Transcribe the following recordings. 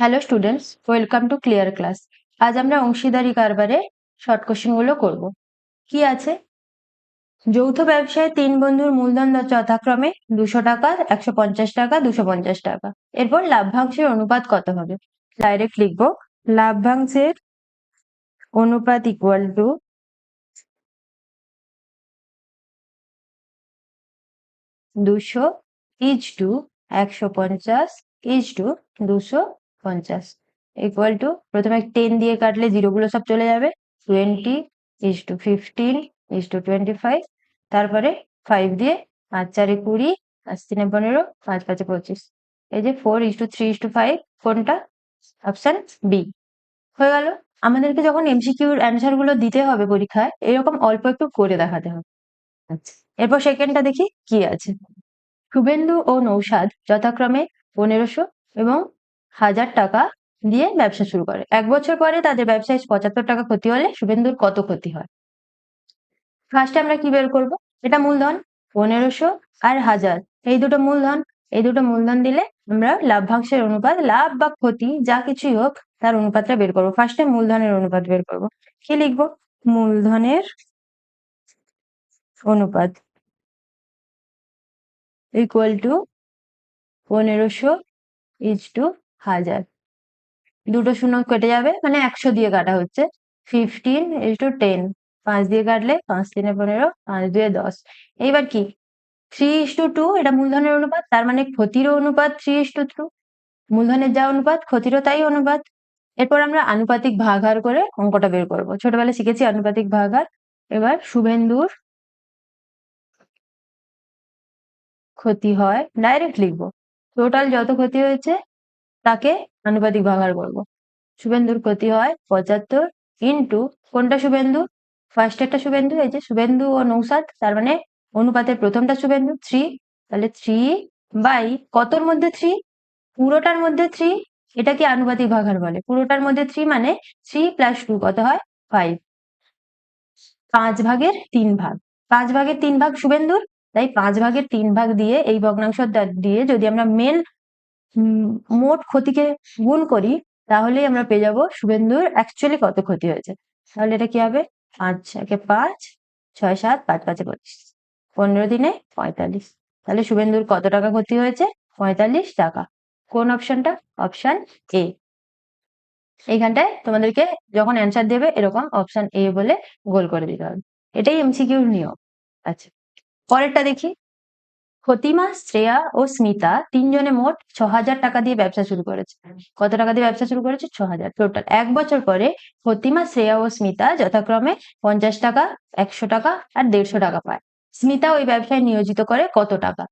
Hello students welcome to clear class আজ আমরা অংশীদারি কারবারে শর্ট কোশ্চেনগুলো করব। কি আছে? যৌথ ব্যবসায় তিন বন্ধুর মূলধন যথাক্রমে দুশো টাকা, একশো পঞ্চাশ টাকা, দুশো পঞ্চাশ টাকা। এরপর লাভ্যাংশের অনুপাত কত হবে? ডাইরেক্ট লিখব। লাভ্যাংশের অনুপাত ইকুয়াল টু দুশো ইজ টু একশো পঞ্চাশ ইজ টু দুশো পঞ্চাশ। ইকুয়াল টু প্রথমে টেন দিয়ে কাটলে জিরো গুলো সব চলে যাবে। Twenty is to fifteen is to twenty five তারপরে ফাইভ দিয়ে পাঁচ চারে কুড়ি পাঁচ তিনে পনেরো পাঁচ পাঁচে পঁচিশ। এই যে four is to three is to five কোনটা? অপশন বি হয়ে গেল। আমাদেরকে যখন এমসিকিউর অ্যান্সারগুলো দিতে হবে পরীক্ষায় এরকম অল্প একটু করে দেখাতে হবে। আচ্ছা। এরপর সেকেন্ডটা দেখি কি আছে। শুভেন্দু ও নৌসাদ যথাক্রমে পনেরোশো এবং হাজার টাকা দিয়ে ব্যবসা শুরু করে। এক বছর পরে তাদের ব্যবসায় পঁচাত্তর টাকা ক্ষতি হলে শুভেন্দুর কত ক্ষতি হয়? ফার্স্টে আমরা কি বের করব? এটা মূলধন, পনেরোশো আর হাজার। এই দুটো মূলধন, এই দুটো মূলধন দিলে আমরা লাভ্যাংশের অনুপাত, লাভ বা ক্ষতি যা কিছুই হোক তার অনুপাতটা বের করব। ফার্স্টে মূলধনের অনুপাত বের করব। কি লিখব? মূলধনের অনুপাত ইকুয়াল টু পনেরোশো ইজ টু হাজার দুটো শূন্য কেটে যাবে মানে একশো দিয়ে কাটা হচ্ছে। ফিফটিন ইজ টু টেন পাঁচ দিয়ে কাটলে পাঁচ, তিনে পনেরো, পাঁচ দুয়ে দশ। এইবার কি? থ্রি ইস টু টু এটা মূলধনের অনুপাত, তার মানে ক্ষতিরও অনুপাত থ্রি ইস টু টু মূলধনের যা অনুপাত, ক্ষতিরও তাই অনুপাত। এরপর আমরা আনুপাতিক ভাগাহার করে অঙ্কটা বের করব। ছোটবেলায় শিখেছি আনুপাতিক ভাগাহার এবার শুভেন্দুর ক্ষতি হয় ডাইরেক্ট লিখব। টোটাল যত ক্ষতি হয়েছে তাকে আনুপাতিক ভাগাহার করব শুভেন্দুর ক্ষতি হয় পঁচাত্তর ইন্টু কোনটা শুভেন্দু? ফার্স্ট একটা শুভেন্দু, এই যে শুভেন্দু ও নৌসাদ, তার মানে অনুপাতের প্রথমটা শুভেন্দু থ্রি তাহলে থ্রি বাই কতর মধ্যে থ্রি পুরোটার মধ্যে থ্রি এটা কি আনুপাতিক ভাগাহার বলে? পুরোটার মধ্যে থ্রি মানে থ্রি প্লাস টু কত হয়? ফাইভ পাঁচ ভাগের তিন ভাগ। পাঁচ ভাগের তিন ভাগ শুভেন্দুর, তাই পাঁচ ভাগের তিন ভাগ দিয়ে এই ভগ্নাংশ দিয়ে যদি আমরা মেন মোট ক্ষতিকে গুণ করি, তাহলেই আমরা পেয়ে যাব শুভেন্দুর অ্যাকচুয়ালি কত ক্ষতি হয়েছে। তাহলে এটা কি হবে? পাঁচ, একে পাঁচ, ছয়, সাত, পাঁচ, পাঁচে পঁচিশ। পনেরো দিনে পঁয়তাল্লিশ। তাহলে শুভেন্দুর কত টাকা ক্ষতি হয়েছে? পঁয়তাল্লিশ টাকা। কোন অপশনটা? Option A. এইখানটায় তোমাদেরকে যখন অ্যান্সার দেবে, এরকম অপশন এ বলে গোল করে দিতে হবে। এটাই এমসিকিউর নিয়ম। আচ্ছা পরেরটা দেখি। ফতিমা শ্রেয়া ও স্মিতা তিনজনে মোট ছ হাজার টাকা দিয়ে ব্যবসা শুরু করেছে। কত টাকা দিয়ে ব্যবসা শুরু করেছে? ছ হাজার টোটাল এক বছর পরে ফতিমা শ্রেয়া ও স্মিতা যথাক্রমে পঞ্চাশ টাকা, একশো টাকা আর দেড়শো টাকা পায়। স্মিতা ওই ব্যবসায় নিয়োজিত করে কত টাকা?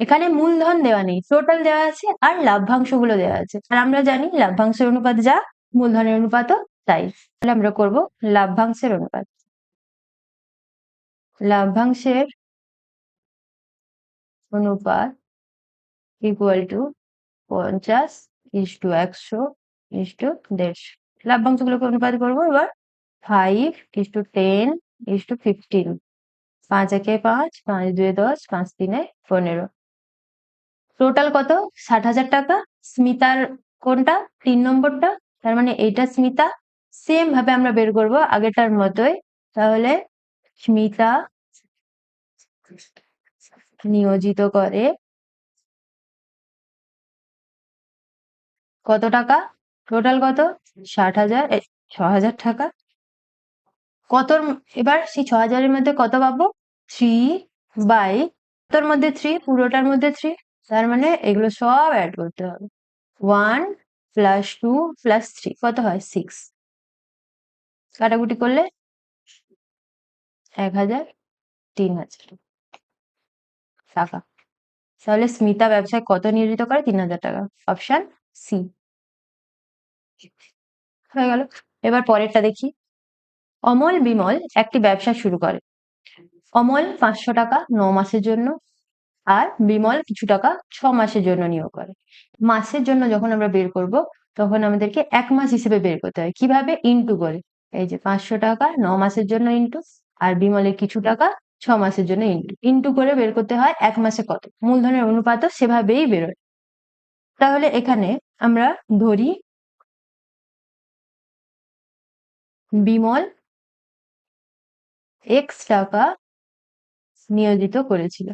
এখানে মূলধন দেওয়া নেই। টোটাল দেওয়া আছে আর লাভ্যাংশগুলো দেওয়া আছে। আর আমরা জানি লাভ্যাংশের অনুপাত যা, মূলধনের অনুপাতও তাই। তাহলে আমরা করব লাভ্যাংশের অনুপাত। লাভ্যাংশের অনুপাত ইকুয়াল টু পঞ্চাশ ইস টু একশো ইস টু দেড়শো। লাভ্যাংশগুলোকে অনুপাত করব এবার five is to ten is to fifteen পাঁচ একে পাঁচ পাঁচ দুয়ে দশ, পাঁচ তিনে পনেরো। টোটাল কত? ষাট হাজার টাকা। স্মিতার কোনটা? তিন নম্বরটা। তার মানে এইটা স্মিতা। সেম ভাবে আমরা বের করব আগেটার মতোই। তাহলে স্মিতা নিয়োজিত করে। কত টাকা? টোটাল কত? ষাট হাজার? ছ হাজার টাকা? কত এবার সেই ছ হাজারের মধ্যে কত পাবো? থ্রি বাই কতর মধ্যে থ্রি পুরোটার মধ্যে থ্রি তার মানে এগুলো সব অ্যাড করতে হবে। One plus two plus three কত হয়? সিক্স কাটাকুটি করলে এক হাজার তিন হাজার। টাকা। তাহলে স্মিতা ব্যবসায় কত নিয়োজিত করে? তিন হাজার টাকা। Option C. হয়ে গেল। এবার পরেরটা দেখি। অমল বিমল একটি ব্যবসা শুরু করে। অমল পাঁচশো টাকা ন মাসের জন্য আর বিমল কিছু টাকা ছ মাসের জন্য নিয়োগ করে। মাসের জন্য যখন আমরা বের করব, তখন আমাদেরকে এক মাস হিসেবে বের করতে হয়। কীভাবে? ইন্টু করে। এই যে পাঁচশো টাকা ন মাসের জন্য ইন্টু আর বিমলের কিছু টাকা ছ মাসের জন্য ইন্টু ইন্টু করে বের করতে হয় এক মাসে কত? মূলধনের অনুপাত সেভাবেই বেরোয়। তাহলে এখানে আমরা ধরি বিমল এক্স টাকা নিয়োজিত করেছিল।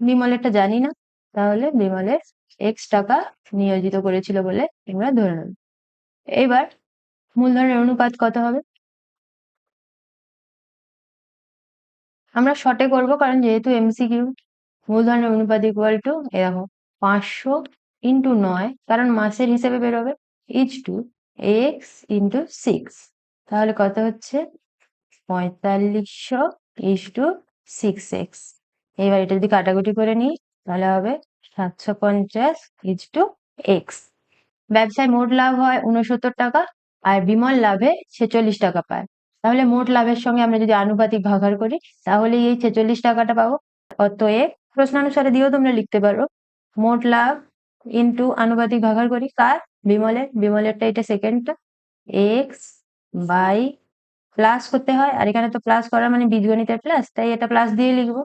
বিমলেরটা জানি না, তাহলে বিমলের এক্স টাকা নিয়োজিত করেছিল বলে আমরা ধরে নেব। এবার মূলধনের অনুপাত কত হবে? আমরা শর্টে করব, কারণ যেহেতু এমসিকিউ মূলধনের অনুপাত ইকুয়াল টু এরকম পাঁচশো ইন্টু নয়, কারণ মাসের হিসেবে বেরোবে is to X into six তাহলে কত হচ্ছে? পঁয়তাল্লিশশো ইস টু সিক্স এক্স এবার এটা যদি কাটাকুটি করে নিই, তাহলে হবে সাতশো পঞ্চাশ ইজ টু এক্স ব্যবসায় মোট লাভ হয় উনসত্তর টাকা, আর বিমল লাভে ছেচল্লিশ টাকা পায়। তাহলে মোট লাভের সঙ্গে আমরা যদি আনুপাতিক ভাগার করি, তাহলে এই ছেচল্লিশ টাকাটা পাবো। অতএব প্রশ্নানুসারে দিয়েও তোমরা লিখতে পারো। মোট লাভ ইন্টু আনুপাতিক ভাগার করি কার? বিমলের। বিমলেরটা এটা সেকেন্ডটা এক্স বাই প্লাস করতে হয়। আর এখানে তো প্লাস করা মানে বীজগণিতের প্লাস তাই এটা প্লাস দিয়ে লিখব।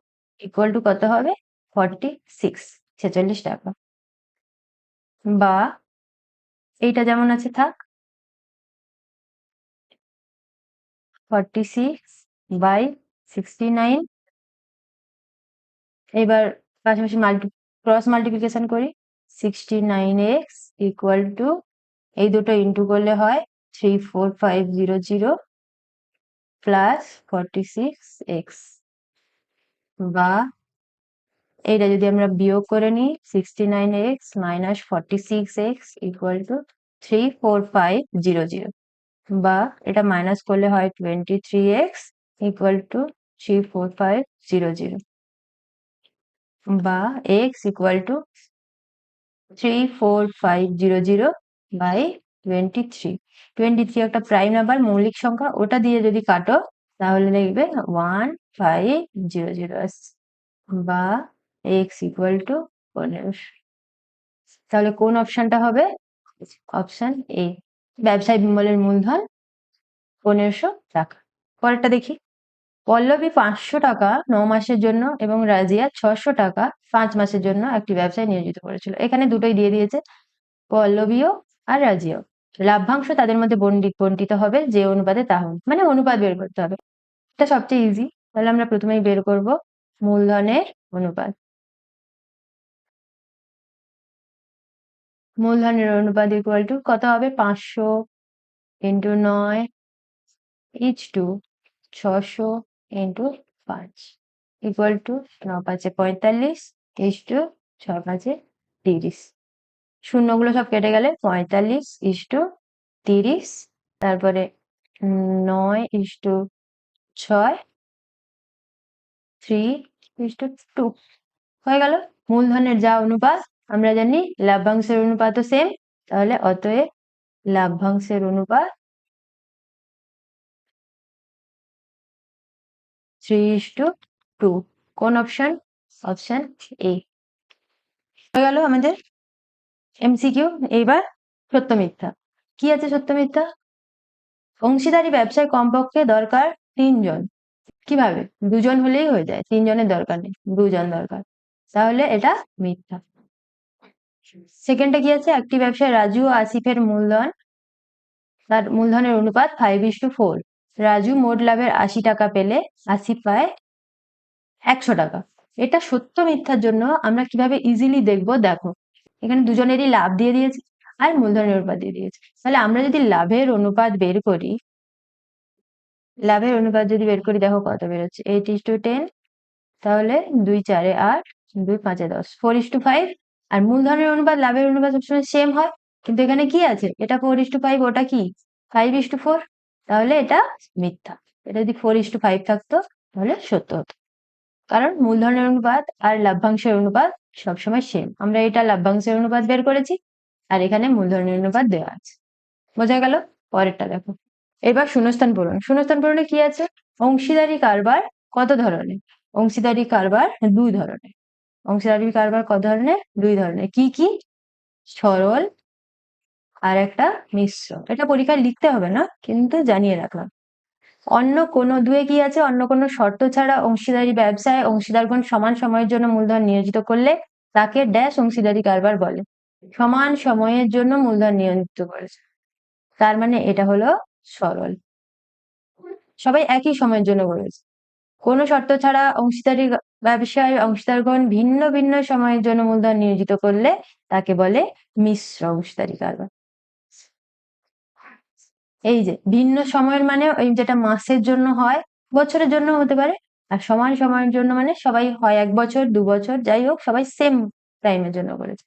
ইকুয়াল টু কত হবে? ফর্টি সিক্স ছেচল্লিশ টাকা। বা, এইটা যেমন আছে থাক। সিক্স বাই সিক্সটি নাইন এবার পাশাপাশি মাল্টি ক্রস মাল্টিপ্লিকেশন করি। Sixty nine X equal to এই দুটো ইন্টু করলে হয় three four five zero zero plus six X বা এইটা যদি আমরা বিয়োগ করে নিই sixty nine X minus forty six X to three four five zero zero বা এটা মাইনাস করলে হয় twenty three X equal to three four five zero zero বা X equal to three four five zero zero by twenty three twenty three একটা prime number মৌলিক সংখ্যা, ওটা দিয়ে যদি কাটো, তাহলে দেখবে ওয়ান ফাইভ জিরো জিরো বা এক্স ইকুয়াল টু পনেরোশো তাহলে কোন অপশনটা হবে? অপশন এ ব্যবসায় বিমলের মূলধন পনেরোশো টাকা। পরেরটা দেখি। পল্লবী পাঁচশো টাকা ন মাসের জন্য এবং রাজিয়া ছশো টাকা পাঁচ মাসের জন্য একটি ব্যবসায় নিয়োজিত করেছিল। এখানে দুটোই দিয়ে দিয়েছে, পল্লবীও আর রাজিয়াও। লাভ্যাংশ তাদের মধ্যে বন্টিত হবে, যে অনুপাতে তা হবে মানে অনুপাত বের করতে হবে। এটা সবচেয়ে ইজি তাহলে আমরা প্রথমেই বের করব মূলধনের অনুপাত। মূলধনের অনুপাত ইকুয়াল টু কত হবে? পাঁচশো ইন্টু নয় ইচ টু ছশো ইন্টু পাঁচ। ইকুয়াল টু ন পাঁচে পঁয়তাল্লিশ ইচ টু ছ পাঁচে তিরিশ। শূন্যগুলো সব কেটে গেলে পঁয়তাল্লিশ ইস টু তিরিশ। তারপরে নয় ইস টু ছয় থ্রি ইস টু টু হয়ে গেল। মূলধনের যা অনুপাত আমরা জানি লাভ্যাংশের অনুপাতও সেম তাহলে অতএব লাভ্যাংশের অনুপাত থ্রি টু টু কোন অপশন অপশন এ হয়ে গেল আমাদের এমসিকিউ এইবার সত্য মিথ্যা। কি আছে সত্য মিথ্যা? অংশীদারি ব্যবসায় কমপক্ষে দরকার তিনজন। কীভাবে? দুজন হলেই হয়ে যায়, তিনজনের দরকার নেই, দুজন দরকার। তাহলে এটা মিথ্যা। সেকেন্ডে কি আছে? একটি ব্যবসায় রাজু ও আসিফের মূলধন, তার মূলধনের অনুপাত five is to four Raju মোট লাভের আশি টাকা পেলে আসিফ পায় একশো টাকা। এটা সত্য মিথ্যার জন্য আমরা কীভাবে ইজিলি দেখব? দেখো, এখানে দুজনেরই লাভ দিয়ে দিয়েছে আর মূলধনের অনুপাত দিয়ে দিয়েছে। তাহলে আমরা যদি লাভের অনুপাত বের করি, লাভের অনুপাত যদি বের করি, দেখো কত বেরোচ্ছে? এইট ইস টু টেন তাহলে দুই চারে আট, দুই পাঁচে দশ। ফোর ইস টু ফাইভ আর মূলধনের অনুপাত, লাভের অনুপাত সবসময় সেম হয়। কিন্তু এখানে কি আছে? এটা ফোর ইস টু ফাইভ ওটা কি? ফাইভ ইস টু ফোর তাহলে এটা মিথ্যা। এটা যদি ফোর ইস টু ফাইভ থাকতো, তাহলে সত্য হতো। কারণ মূলধনের অনুপাত আর লাভ্যাংশের অনুপাত সবসময় সেম আমরা এটা লাভ্যাংশের অনুপাত বের করেছি, আর এখানে মূলধনের অনুপাত দেওয়া আছে। বোঝা গেল? পরেরটা দেখো। এবার শূন্যস্থান পূরণ। শূন্যস্থান পূরণে কি আছে? অংশীদারি কারবার কত ধরনের? অংশীদারি কারবার দুই ধরনের। অংশীদারি কারবার কত ধরনের দুই ধরনের। কি কি? সরল আর একটা মিশ্র। এটা পরীক্ষায় লিখতে হবে না, কিন্তু জানিয়ে রাখলাম। অন্য কোনো, দুয়ে কি আছে? অন্য কোনো শর্ত ছাড়া অংশীদারি ব্যবসায় অংশীদারগণ সমান সময়ের জন্য মূলধন নিয়োজিত করলে তাকে ড্যাশ অংশীদারি কারবার বলে। সমান সময়ের জন্য মূলধন নিয়োজিত করেছে। তার মানে এটা হলো সরল। সবাই একই সময়ের জন্য করেছে কোনো শর্ত ছাড়া অংশীদারি ব্যবসায় অংশীদারগণ ভিন্ন ভিন্ন সময়ের জন্য মূলধন নিয়োজিত করলে তাকে বলে মিশ্র অংশীদারি কারবার এই যে, ভিন্ন সময়ের মানে ওই যেটা মাসের জন্য হয়, বছরের জন্য হতে পারে, আর সমান সময়ের জন্য মানে সবাই হয় এক বছর, দু বছর, যাই হোক, সবাই সেম টাইমের জন্য করেছে।